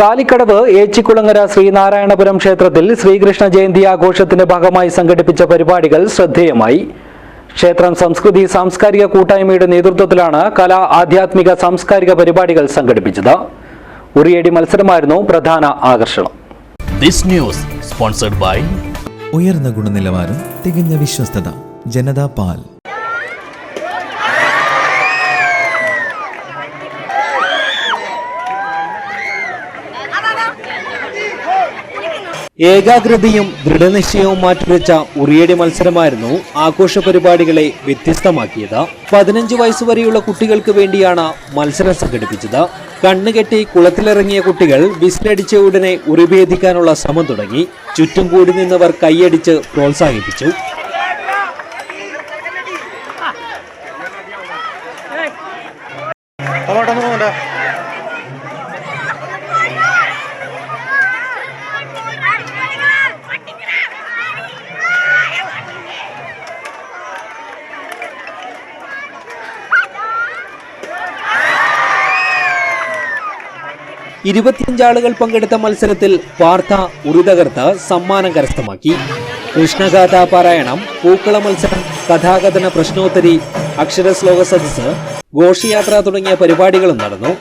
കാലിക്കടവ് ഏച്ചിക്കുളങ്ങര ശ്രീനാരായണപുരം ക്ഷേത്രത്തിൽ ശ്രീകൃഷ്ണ ജയന്തി ആഘോഷത്തിന്റെ ഭാഗമായി സംഘടിപ്പിച്ച പരിപാടികൾ ശ്രദ്ധേയമായി. ക്ഷേത്രം സംസ്കൃതി സാംസ്കാരിക കൂട്ടായ്മയുടെ നേതൃത്വത്തിലാണ് കലാ ആധ്യാത്മിക സാംസ്കാരിക പരിപാടികൾ സംഘടിപ്പിച്ചത്. ഉറിയടി മത്സരമായിരുന്നു പ്രധാന ആകർഷണം. ദിസ് ന്യൂസ് സ്പോൺസർഡ് ബൈ ഉയർന്ന ഗുണനിലവാരം തികഞ്ഞ വിശ്വസ്തത ജനതാ പാൽ. ഏകാഗ്രതയും ദൃഢനിശ്ചയവും മാറ്റിവെച്ച ഉറിയടി മത്സരമായിരുന്നു ആഘോഷ പരിപാടികളെ വ്യത്യസ്തമാക്കിയത്. പതിനഞ്ച് വയസ്സുവരെയുള്ള കുട്ടികൾക്ക് വേണ്ടിയാണ് മത്സരം സംഘടിപ്പിച്ചത്. കണ്ണുകെട്ടി കുളത്തിലിറങ്ങിയ കുട്ടികൾ വിസിലടിച്ച ഉടനെ ഉറിഭേദിക്കാനുള്ള ശ്രമം തുടങ്ങി. ചുറ്റും കൂടി നിന്നവർ കൈയടിച്ച് പ്രോത്സാഹിപ്പിച്ചു. ഇരുപത്തിയഞ്ചാളുകൾ പങ്കെടുത്ത മത്സരത്തിൽ പാർത്ഥ ഉറിതകർത്ത് സമ്മാനം കരസ്ഥമാക്കി. കൃഷ്ണഗാഥ പാരായണം പൂക്കള മത്സരം കഥാകഥന പ്രശ്നോത്തരി അക്ഷരശ്ലോക സദസ് ഘോഷയാത്ര തുടങ്ങിയ പരിപാടികളും നടന്നു.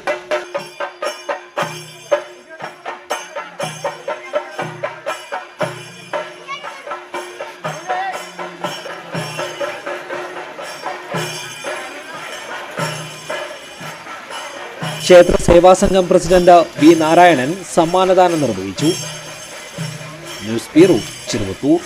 ക്ഷേത്ര സേവാ സംഘം പ്രസിഡന്റ് വി നാരായണൻ സമ്മാനദാനം നിർവഹിച്ചു. News bureau Cheruvathur.